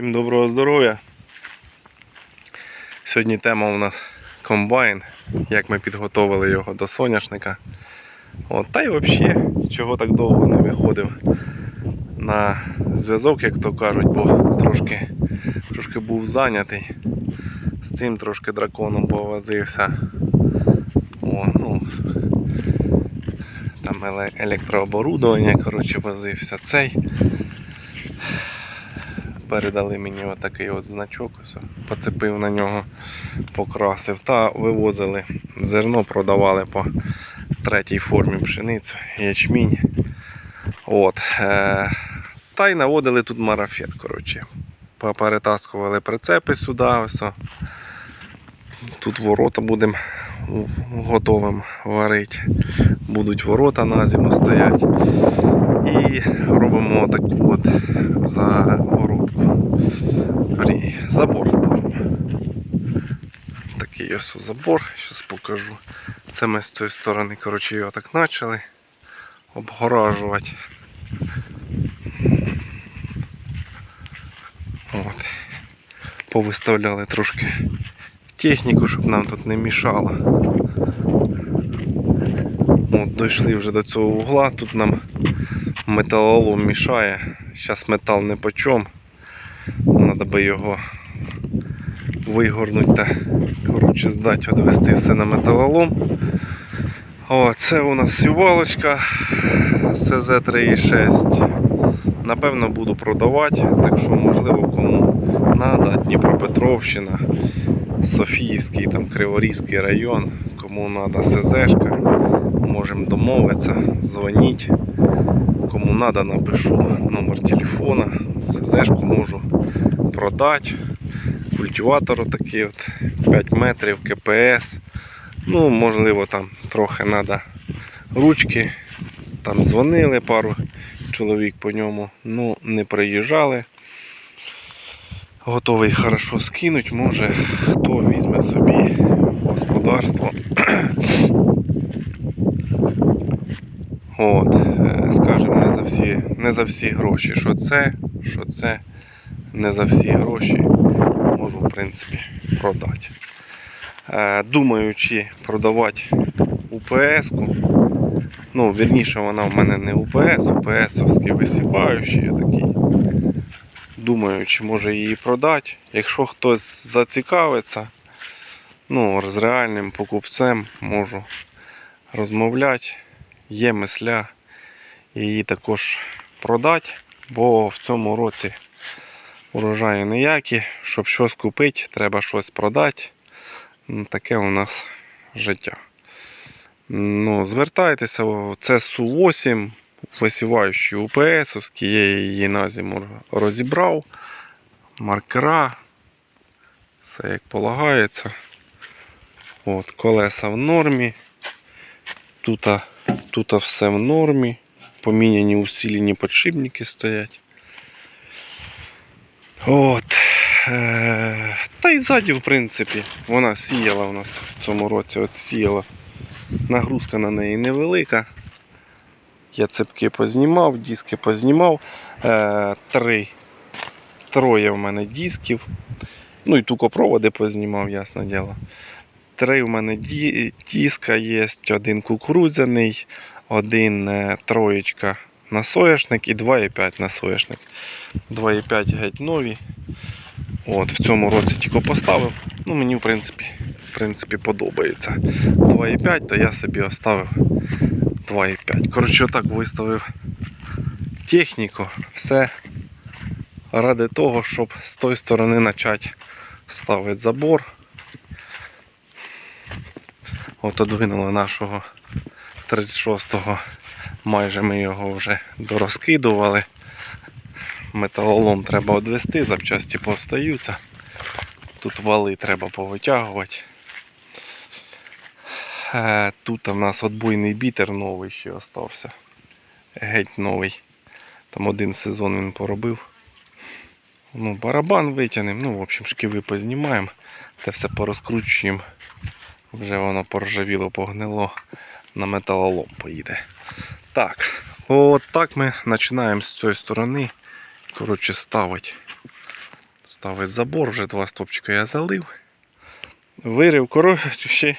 Всім доброго здоров'я. Сьогодні тема у нас комбайн, як ми підготовили його до соняшника. От, та й взагалі, чого так довго не виходив на зв'язок, як то кажуть, бо трошки, трошки був зайнятий. З цим трошки драконом повозився. О, ну, там еле- електрооборудовання, коротше, возився цей передали мені отакий от значок, поцепив на нього, покрасив та вивозили зерно, продавали по третій формі пшеницю, ячмінь. От, е, та й наводили тут марафет. коротше. Поперетаскували прицепи сюди. Ось. Тут ворота будемо готовим варити. Будуть ворота на зиму стоять. І робимо таку от загородку. Верні, забор ставимо. Такий ось забор, зараз покажу. Це ми з цієї сторони, коротше, його так почали обгоражувати. От. Повиставляли трошки техніку, щоб нам тут не мішало. От, дійшли вже до цього угла, тут нам металолом мішає. Зараз метал не по чому. Треба би його вигорнути та коротше, здати, відвести все на металолом. О, це у нас сівалочка СЗ-3,6. Напевно, буду продавати, так що, можливо, кому треба, Дніпропетровщина, Софіївський, там, Криворізький район, кому треба СЗшка, можемо домовитися, дзвоніть. Кому треба, напишу номер телефона, СЗшку можу продати. Культиватор такий от 5 метрів КПС. Ну, можливо, там трохи треба ручки. Там дзвонили пару чоловік по ньому, ну не приїжджали. Готовий хорошо скинуть, може хто візьме собі господарство. От, е, скажімо, не за всі, не за всі гроші. Що це, що це, не за всі гроші можу, в принципі, продати. Е, Думаю, продавати УПС-ку. Ну, вірніше, вона в мене не УПС, УПСовський висіваючий такий. Думаю, може її продати. Якщо хтось зацікавиться, ну, з реальним покупцем можу розмовляти. Є мисля її також продати, бо в цьому році урожаї ніякі. Щоб щось купити, треба щось продати. Ну, Таке у нас життя. Ну, звертайтеся, це Су-8, висіваючий УПСовський, я її на зиму розібрав. Маркера. Все як полагається. От, колеса в нормі. Тут, тут все в нормі. Поміняні усилені подшипники стоять. От. Е, Та й ззаді, в принципі, вона сіяла у нас в цьому році. От сіяла. Нагрузка на неї невелика. Я цепки познімав, диски познімав. Е, три. Троє в мене дисків. Ну і тукопроводи познімав, ясне діло. Три в мене диска є, один кукурудзяний, один е, троєчка на соняшник і 2,5 на соняшник. 2,5 геть нові. От, в цьому році тільки поставив. Ну, мені в принципі, в принципі подобається. 2,5, то я собі оставив 2,5. Коротше, отак виставив техніку. Все ради того, щоб з тої сторони почати ставити забор. От одвинули нашого 36-го. Майже ми його вже дорозкидували. Металолом треба одвести, запчасті повстаються. Тут вали треба повитягувати. Е, Тут в нас отбойний бітер новий ще остався. Геть новий. Там один сезон він поробив. Ну, барабан витягнемо, ну, в общем, шківи познімаємо, те все порозкручуємо. Вже воно поржавіло, погнило, на металолом поїде. Так, от так ми починаємо з цієї сторони. Коротше, ставити ставити забор, вже два стопчика я залив. Вирив, коротше, ще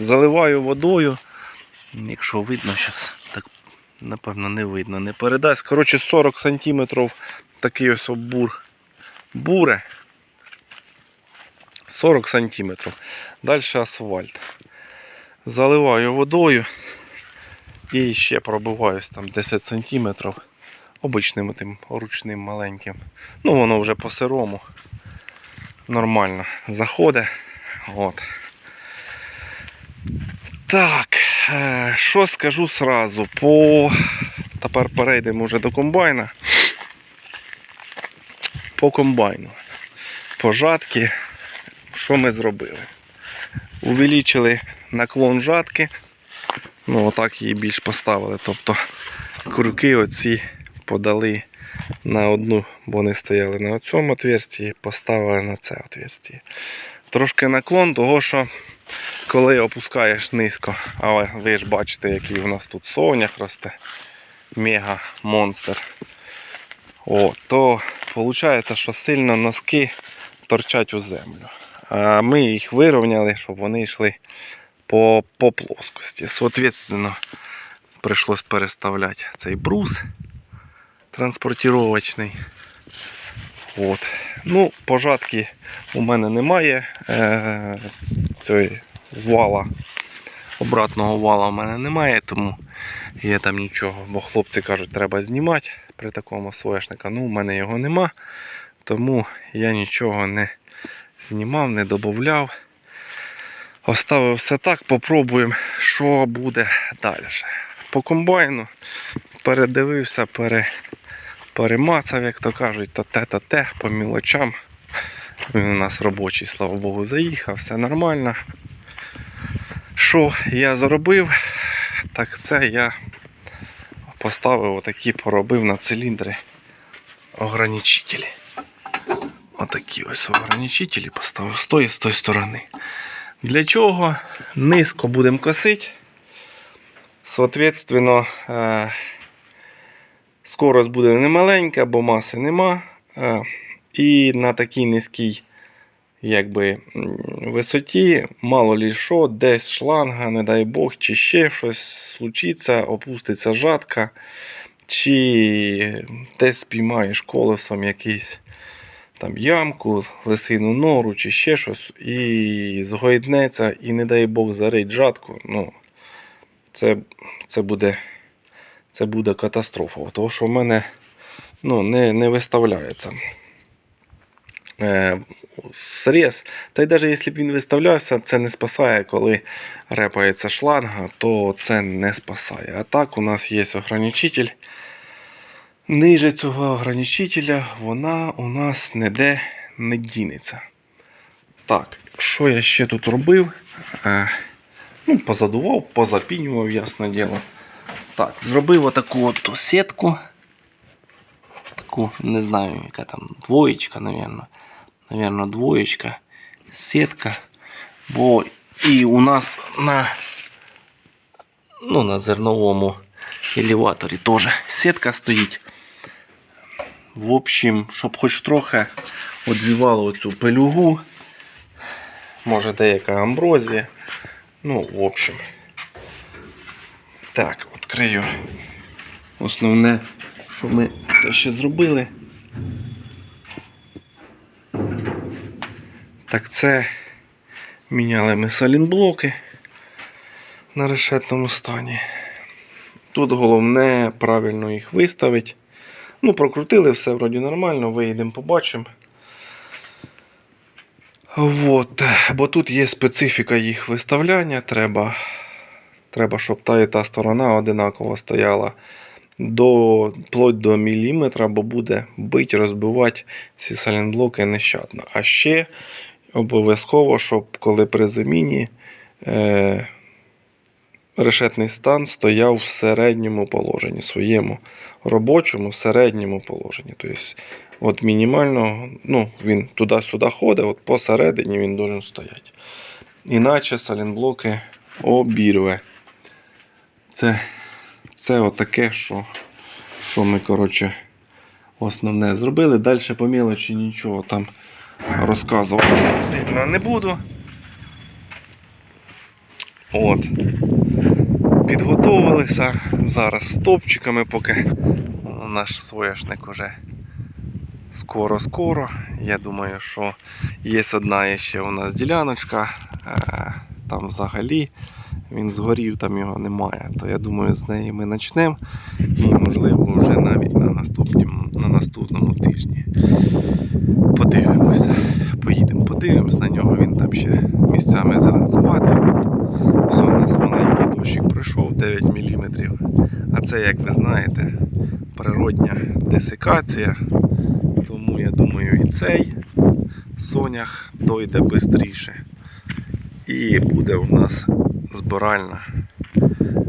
заливаю водою. Якщо видно зараз, так напевно не видно, не передасть. Коротше, 40 см такий ось обур буре. 40 см. Далі асфальт. Заливаю водою і ще пробиваюсь там 10 см обичним тим ручним маленьким. Ну, воно вже по сирому. Нормально заходить. От. Так, е, що скажу сразу. По... Тепер перейдемо вже до комбайна. По комбайну. По жатки. Що ми зробили? Увеличили наклон жатки. Ну, отак її більш поставили. Тобто крюки оці подали на одну, бо вони стояли на цьому отверстії, поставили на це отверстие. Трошки наклон, того що коли опускаєш низько, але ви ж бачите, який у нас тут сонях росте, мега монстр. О, то виходить, що сильно носки торчать у землю. Ми їх вирівняли, щоб вони йшли по, по плоскості. Соответственно, прийшлось переставляти цей брус транспортировочний. От. Ну, пожатки у мене немає. Е, цієї вала, обратного вала у мене немає, тому я там нічого, бо хлопці кажуть, треба знімати при такому соєшника. Ну, у мене його нема, тому я нічого не знімав, не додавав. Оставив все так, попробуємо, що буде далі. По комбайну передивився, пере, перемацав, як то кажуть, то те, то те, по мілочам. Він у нас робочий, слава Богу, заїхав, все нормально. Що я зробив? Так це я поставив отакі, поробив на циліндри ограничителі. Отакі ось ограничителі поставив з тої з тої сторони. Для чого? Низько будемо косити. Соответственно, е, скорость буде немаленька, бо маси нема. Е, І на такій низькій якби, висоті, мало лі десь шланга, не дай Бог, чи ще щось случиться, опуститься жатка, чи десь спіймаєш колесом якийсь там ямку, лисину нору чи ще щось, і згойднеться, і не дай Бог зарить жатку. Ну, це, це, буде, це буде катастрофа. Тому що в мене ну, не, не виставляється е, срез. Та й навіть якщо б він виставлявся, це не спасає, коли репається шланга, то це не спасає. А так у нас є ограничитель. Ниже цього ограничителя вона у нас ніде не дінеться. Так, що я ще тут робив? Е, ну, позадував, позапінював, ясне діло. Так, зробив отаку от сітку. Таку, не знаю, яка там двоєчка, напевно. Наверно, двоєчка, сітка. Бо і у нас на, ну, на зерновому елеваторі теж сітка стоїть. В общем, щоб хоч трохи одвівало оцю пилюгу. Може деяка амброзія. Ну, в общем. Так, відкрию основне, що ми те ще зробили. Так це міняли ми салінблоки на решетному стані. Тут головне правильно їх виставити. Ну, прокрутили, все вроді нормально, виїдемо, побачимо. Вот. Бо тут є специфіка їх виставляння. Треба, треба щоб та і та сторона одинаково стояла до, вплоть до міліметра, бо буде бить, розбивати ці салінблоки нещадно. А ще обов'язково, щоб коли при заміні е, решетний стан стояв в середньому положенні, своєму робочому середньому положенні. Тобто, от мінімально, ну, він туди-сюди ходить, от посередині він должен стояти. Іначе салінблоки обірве. Це, це отаке, що, що ми, коротше, основне зробили. Далі по мілочі нічого там розказувати сильно не буду. От. Підготовилися зараз з топчиками, поки наш соняшник уже скоро-скоро. Я думаю, що є одна ще у нас діляночка. е, Там взагалі він згорів, там його немає. То я думаю, з неї ми почнемо. І можливо вже навіть на наступному, на наступному тижні. Подивимося. Поїдемо, подивимось на нього. Він там ще місцями зеленкуватий. Все, у нас маленький дощик пройшов 9 мм. А це, як ви знаєте, природня десикація. Тому я думаю і цей сонях дойде швидше. І буде у нас збиральна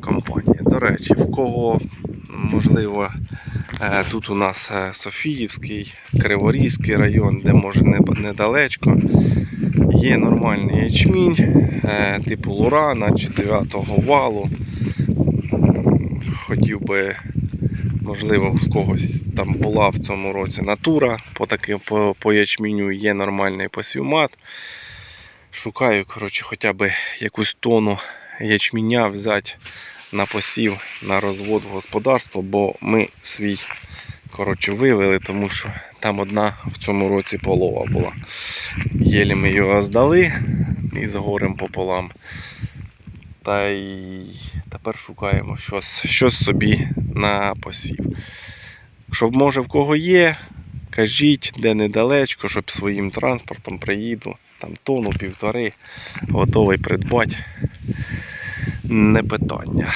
компанія. До речі, в кого можливо е, тут у нас е, Софіївський, Криворізький район, де може недалечко. Є нормальний ячмінь, е, типу Лурана чи 9 валу. Хотів би, можливо, в когось там була в цьому році натура по таким по, по ячміню є нормальний посівмат. Шукаю, коротше, хоча б якусь тону ячміня взяти на посів, на розвод в господарство, бо ми свій коротше, вивели, тому що там одна в цьому році полова була. Єлі ми його здали із горем пополам. Та й тепер шукаємо щось, щось собі на посів. Щоб може в кого є, кажіть, де недалечко, щоб своїм транспортом приїду. Там тонну півтори, готовий придбати. Не питання.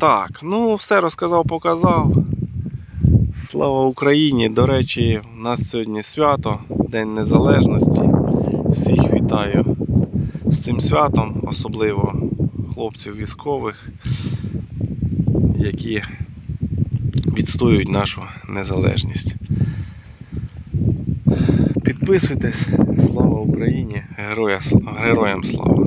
Так, ну все розказав, показав. Слава Україні! До речі, у нас сьогодні свято, День Незалежності. Всіх вітаю з цим святом, особливо хлопців військових, які відстоюють нашу незалежність. Підписуйтесь, слава Україні, героя, героям слава!